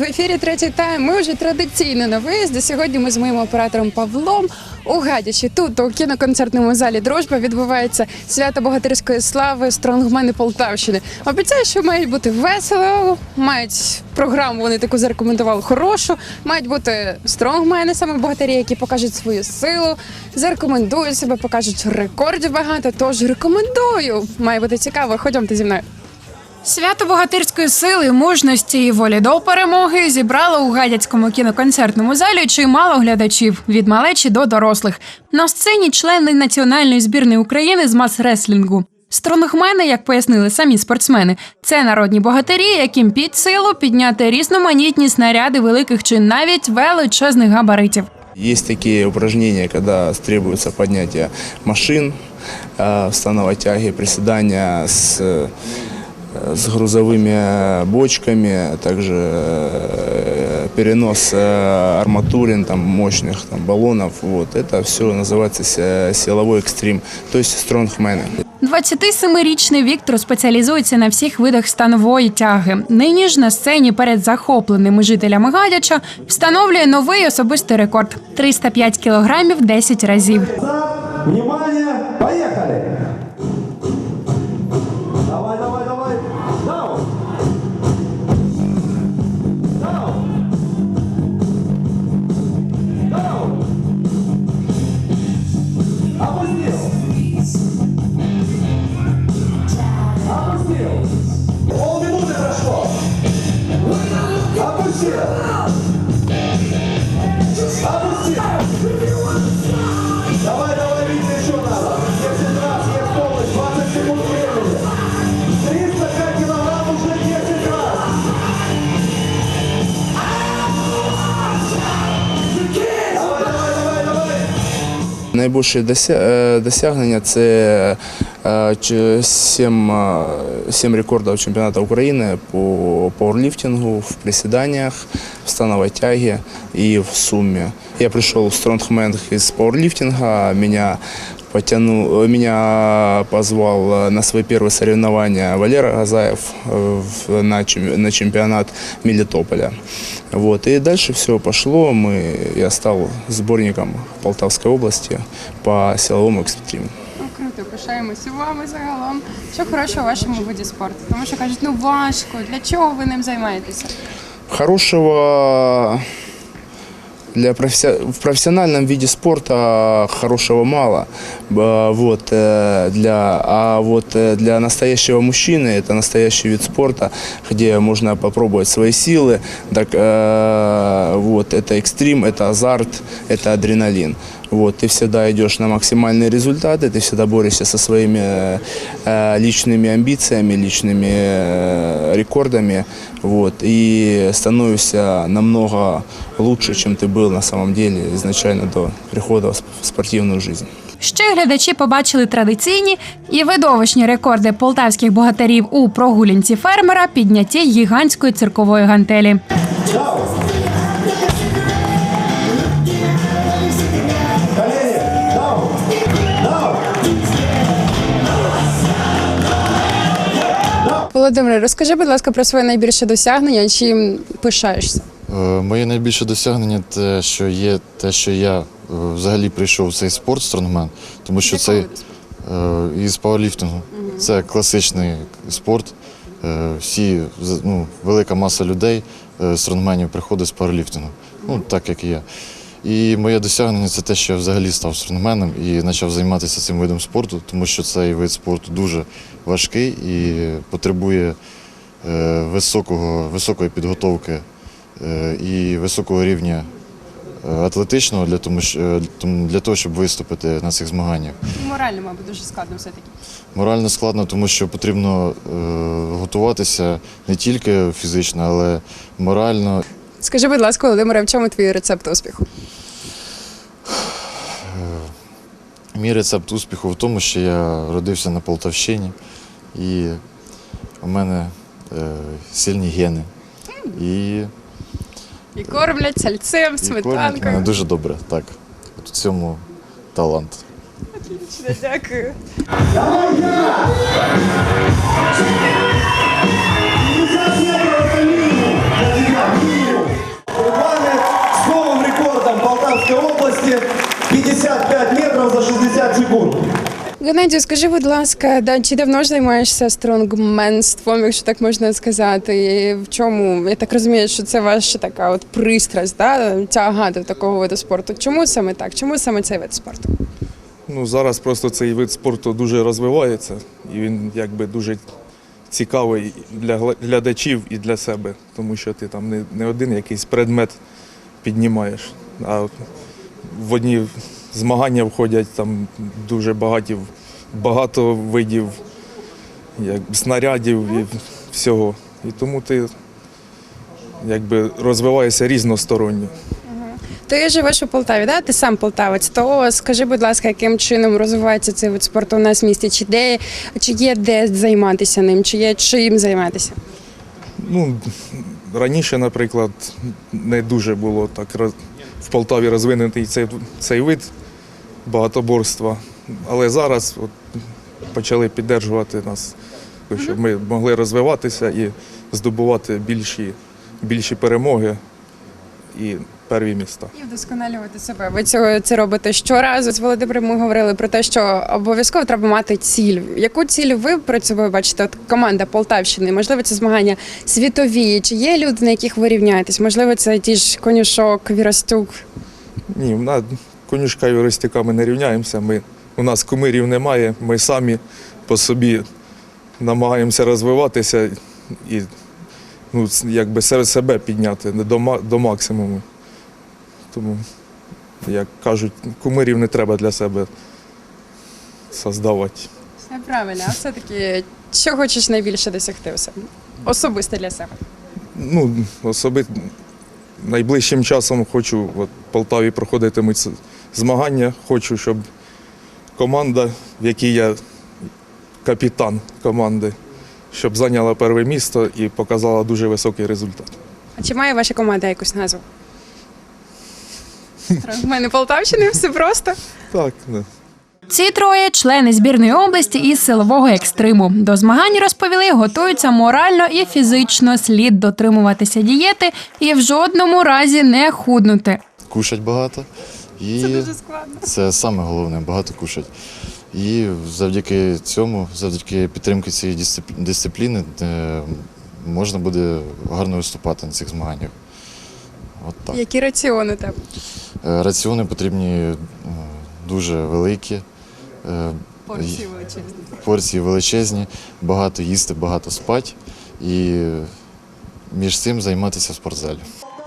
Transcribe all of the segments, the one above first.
В ефірі третій тайм. Ми вже традиційно на виїзді. Сьогодні ми з моїм оператором Павлом у Гадячі. Тут у кіноконцертному залі Дружба відбувається свято богатирської слави Стронгмени Полтавщини. Обіцяю, що мають бути весело, мають програму. Вони таку зарекомендували хорошу. Мають бути стронгмени, саме богатирі, які покажуть свою силу, зарекомендують себе, покажуть рекордів багато. Тож рекомендую. Має бути цікаво. Ходімте зі мною. Свято богатирської сили, мужності і волі до перемоги зібрало у гадяцькому кіноконцертному залі чимало глядачів від малечі до дорослих. На сцені члени національної збірної України з мас-реслінгу. Стронгмени, як пояснили самі спортсмени, це народні богатирі, яким під силу підняти різноманітні снаряди великих чи навіть величезних габаритів. Есть такие упражнения, когда требуется поднятие машин, э, станова тяги, приседания с, с грузовыми бочками, также э, перенос э, арматурин, там, мощных там, баллонов. Вот. Это все называется се- силовой экстрим, то есть стронгмены. 27-річний Віктор спеціалізується на всіх видах станової тяги. Нині ж на сцені перед захопленими жителями Гадяча встановлює новий особистий рекорд 305 кілограмів 10 разів. Внимание, поехали! Найбільше е, досягнення це 7, 7 рекордів чемпіонату України по пауерліфтингу, в присіданнях, в становой тяге и в сумме. Я пришел в стронгмен из пауэрлифтинга, меня потянул, меня позвал э, на свои первые соревнования Валера Газаев э, в- на, чем- на чемпионат Мелитополя. Вот. И дальше все пошло. Мы, я стал сборником Полтавской области по силовому экстриму. Круто, пишаємося вами загалом. Що хорошого в вашому виді спорту? Тому що кажуть, ну важко. Для чого ви ним займаєтеся? Хорошего для професси- в профессиональном виде спорта хорошего мало. Б- Вот, э, для, а вот э, для настоящего мужчины это настоящий вид спорта, где можно попробовать свои силы. Так, э, вот, это экстрим, это азарт, это адреналин. Вот, ты всегда идешь на максимальные результаты, ты всегда борешься со своими личными амбициями, личными рекордами, вот, и становишься намного лучше, чем ты был на самом деле изначально до прихода в спортивную жизнь. Ще глядачі побачили традиційні і видовищні рекорди полтавських богатирів у прогулянці фермера піднятті гігантської циркової гантелі. Володимире, розкажи, будь ласка, про своє найбільше досягнення, чим пишаєшся. Е, Моє найбільше досягнення те, що є те, що я взагалі прийшов цей спорт стронгмен, тому що це е, із пауерліфтингу. Це класичний спорт. Е, Всі ну, велика маса людей, е, стронгменів, приходить з пауерліфтингу. Ну, так як і я. І моє досягнення це те, що я взагалі став стронгменом і почав займатися цим видом спорту, тому що цей вид спорту дуже важкий і потребує е, високого, високої підготовки е, і високого рівня е, атлетичного для е, тому- для того, щоб виступити на цих змаганнях. Морально, мабуть, дуже складно все-таки. Морально складно, тому що потрібно е, готуватися не тільки фізично, але морально. Скажи, будь ласка, Володимире, в чому твій рецепт успіху? Мій рецепт успіху в тому, що я родився на Полтавщині, і у мене е, сильні гени. І, І кормлять сальцем, сметанкою. мене дуже добре. Так. От у цьому талант. Дякую. Геннадію, скажи, будь ласка, да, чи давно ж займаєшся стронгменством, якщо так можна сказати? І в чому? Я так розумію, що це ваша така от пристрасть, да? тяга до такого виду спорту. Чому саме так? Чому саме цей вид спорту? Ну, зараз просто цей вид спорту дуже розвивається і він якби дуже цікавий для глядачів і для себе, тому що ти там не, не один якийсь предмет піднімаєш, а в одні змагання входять там дуже багаті, багато видів як, снарядів і всього. І тому ти якби розвиваєшся різносторонньо. Ти живеш у Полтаві, да? ти сам полтавець. То скажи, будь ласка, яким чином розвивається цей вид спорту у нас в місті? Чи де чи є де займатися ним, чи є чим займатися? Ну, раніше, наприклад, не дуже було так в Полтаві розвинутий цей, цей вид багатоборства. Але зараз от, почали підтримувати нас, щоб ми могли розвиватися і здобувати більші, більші перемоги і перві міста. І вдосконалювати себе. Ви цього це робите щоразу. З Володимиром ми говорили про те, що обов'язково треба мати ціль. Яку ціль ви перед собою бачите? От команда Полтавщини, можливо, це змагання світові. Чи є люди, на яких ви рівняєтесь? Можливо, це ті ж конюшок, Вірастюк. Ні, на конюшка і Орестюка ми не рівняємося. Ми, у нас кумирів немає, ми самі по собі намагаємося розвиватися і ну, якби серед себе підняти до, до максимуму. Тому, як кажуть, кумирів не треба для себе создавати. Все правильно, а все-таки що хочеш найбільше досягти у себе? Особисто для себе. Ну, особи найближчим часом хочу от, в Полтаві проходитимуть змагання. Хочу, щоб команда, в якій я капітан команди, щоб зайняла перше місто і показала дуже високий результат. А чи має ваша команда якусь назву? У мене Полтавщини, все просто. Так, не. Ці троє члени збірної області із силового екстриму. До змагань розповіли, готуються морально і фізично. Слід дотримуватися дієти і в жодному разі не худнути. Кушать багато. І Це дуже складно. Це саме головне, багато кушать. І завдяки цьому, завдяки підтримки цієї дисципліни, е, можна буде гарно виступати на цих змаганнях. От так. Які раціони тебе? Е, Раціони потрібні е, дуже великі, Порції величезні. порції величезні, багато їсти, багато спати і між цим займатися в спортзалі.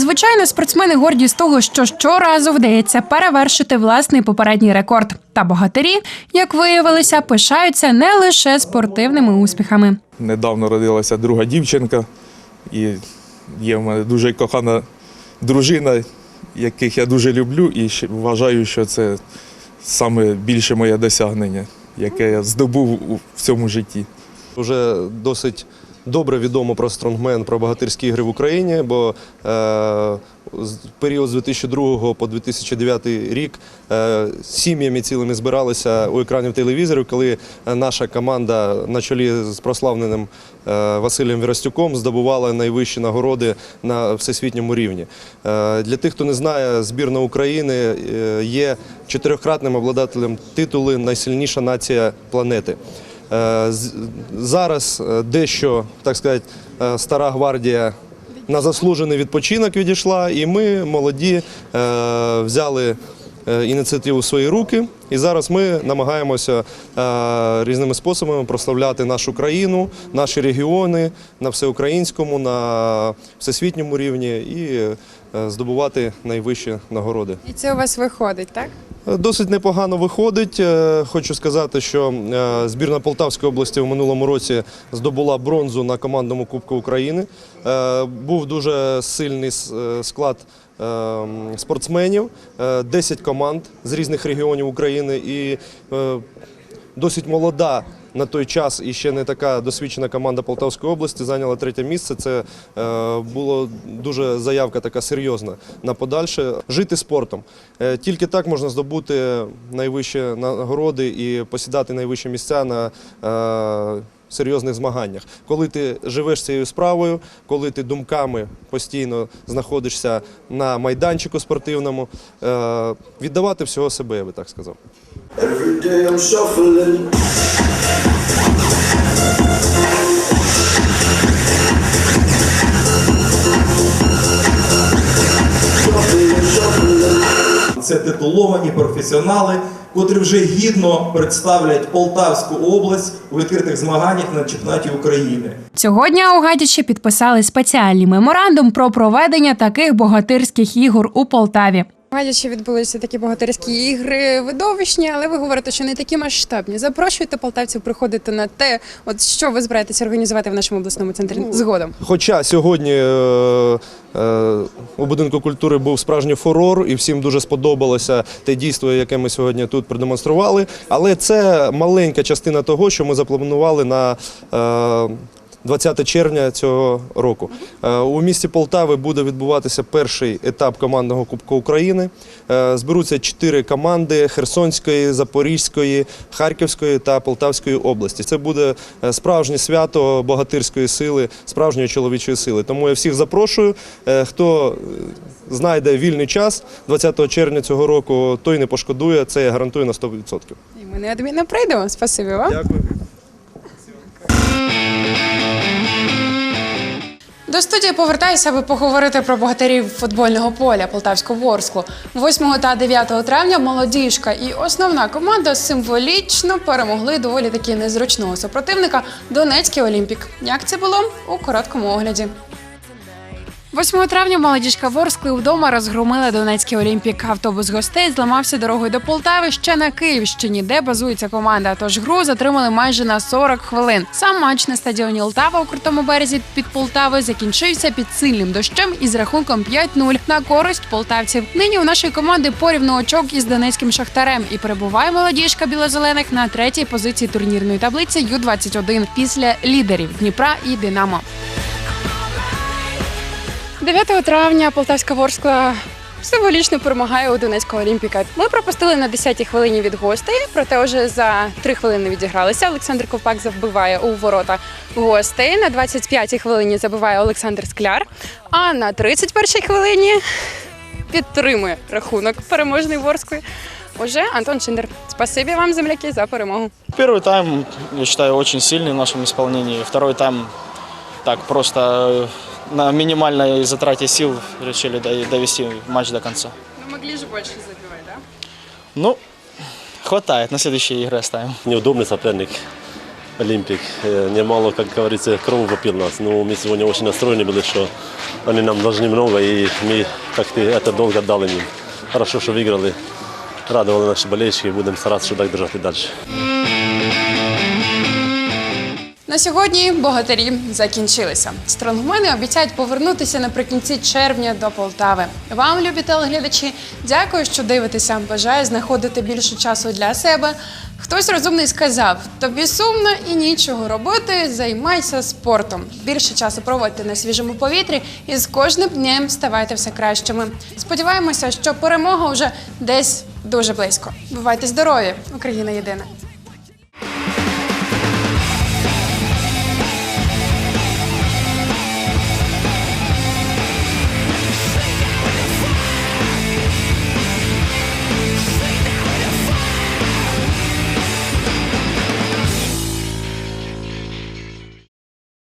Звичайно, спортсмени горді з того, що щоразу вдається перевершити власний попередній рекорд. Та богатирі, як виявилося, пишаються не лише спортивними успіхами. Недавно родилася друга дівчинка, і є в мене дуже кохана дружина, яких я дуже люблю, і вважаю, що це саме більше моє досягнення, яке я здобув у- в цьому житті. Вже досить добре відомо про стронгмен, про богатирські ігри в Україні, бо е, з- період з 2002 по 2009 рік е, сім'ями цілими збиралися у екранів телевізорів, коли наша команда на чолі з прославленим е, Василем Віростюком здобувала найвищі нагороди на всесвітньому рівні. Е, для тих, хто не знає, збірна України е, є чотирьохкратним обладателем титулу Найсильніша нація планети. Е, Зараз е, дещо, так сказати, е, стара гвардія на заслужений відпочинок відійшла, і ми, молоді, взяли ініціативу в свої руки. І зараз ми намагаємося різними способами прославляти нашу країну, наші регіони на всеукраїнському, на всесвітньому рівні і здобувати найвищі нагороди. І це у вас виходить, так? Досить непогано виходить. Е, Хочу сказати, що е, збірна Полтавської області в минулому році здобула бронзу на командному Кубку України. Е, Був дуже сильний е, склад е, спортсменів, е, 10 команд з різних регіонів України і е, досить молода на той час і ще не така досвідчена команда Полтавської області зайняла третє місце. Це е, було дуже заявка така серйозна на подальше. Жити спортом. Е, тільки так можна здобути найвищі нагороди і посідати найвищі місця на е, серйозних змаганнях. Коли ти живеш цією справою, коли ти думками постійно знаходишся на майданчику спортивному, е, віддавати всього себе, я би так сказав. Це титуловані професіонали, котрі вже гідно представлять Полтавську область у відкритих змаганнях на чемпіонаті України. Цього дня у Гадячі підписали спеціальний меморандум про проведення таких богатирських ігор у Полтаві. У відбулися такі богатирські ігри видовищні, але ви говорите, що не такі масштабні. Запрошуйте полтавців приходити на те, от що ви збираєтеся організувати в нашому обласному центрі згодом. Хоча сьогодні е, е, у будинку культури був справжній фурор, і всім дуже сподобалося те дійство, яке ми сьогодні тут продемонстрували. Але це маленька частина того, що ми запланували на е, 20 червня цього року. Е, У місті Полтави буде відбуватися перший етап командного Кубку України. Е, Зберуться чотири команди Херсонської, Запорізької, Харківської та Полтавської області. Це буде е, справжнє свято богатирської сили, справжньої чоловічої сили. Тому я всіх запрошую. Хто знайде вільний час 20 червня цього року, той не пошкодує. Це я гарантую на 100%. І ми неодмінно прийдемо. Спасибі вам. Дякую. До студії повертаюся, аби поговорити про богатирів футбольного поля Полтавського Ворсклу. 8 та 9 травня молодіжка і основна команда символічно перемогли доволі таки незручного супротивника Донецький Олімпік. Як це було у короткому огляді? 8 травня молодіжка Ворскли вдома розгромила Донецький Олімпік. Автобус гостей зламався дорогою до Полтави ще на Київщині, де базується команда. Тож гру затримали майже на 40 хвилин. Сам матч на стадіоні Лтава у крутому березі під Полтавою закінчився під сильним дощем із рахунком 5-0 на користь полтавців. Нині у нашої команди порівну очок із донецьким шахтарем і перебуває молодіжка білозелених на третій позиції турнірної таблиці Ю-21 після лідерів Дніпра і Динамо. 9 травня Полтавська Ворскла символічно перемагає у Донецького Олімпіка. Ми пропустили на 10-й хвилині від гостей, проте вже за 3 хвилини відігралися. Олександр Ковпак забиває у ворота гостей. На 25-й хвилині забиває Олександр Скляр. А на 31-й хвилині підтримує рахунок переможний Ворскли. Уже Антон Шиндер. Спасибі вам, земляки, за перемогу. Первый тайм, я считаю, очень сильный в нашем исполнении. Второй тайм так просто э, на минимальной затрате сил решили до- довести матч до конца. Ну, могли ж більше забивати, так? Ну, хватает, на следующие игры оставим. неудобный соперник. Олимпик. Э, Немало, как говорится, кровь вопил нас. Но мы сегодня очень настроены были, что они нам должны много, и мы как-то это долго отдали им. Хорошо, что выиграли. Радовали наши болельщики, будем стараться, что так держать и дальше. На сьогодні богатирі закінчилися. Стронгмени обіцяють повернутися наприкінці червня до Полтави. Вам, любі телеглядачі, дякую, що дивитеся. Бажаю знаходити більше часу для себе. Хтось розумний сказав: тобі сумно і нічого робити, займайся спортом. Більше часу проводьте на свіжому повітрі і з кожним днем ставайте все кращими. Сподіваємося, що перемога вже десь дуже близько. Бувайте здорові! Україна єдина!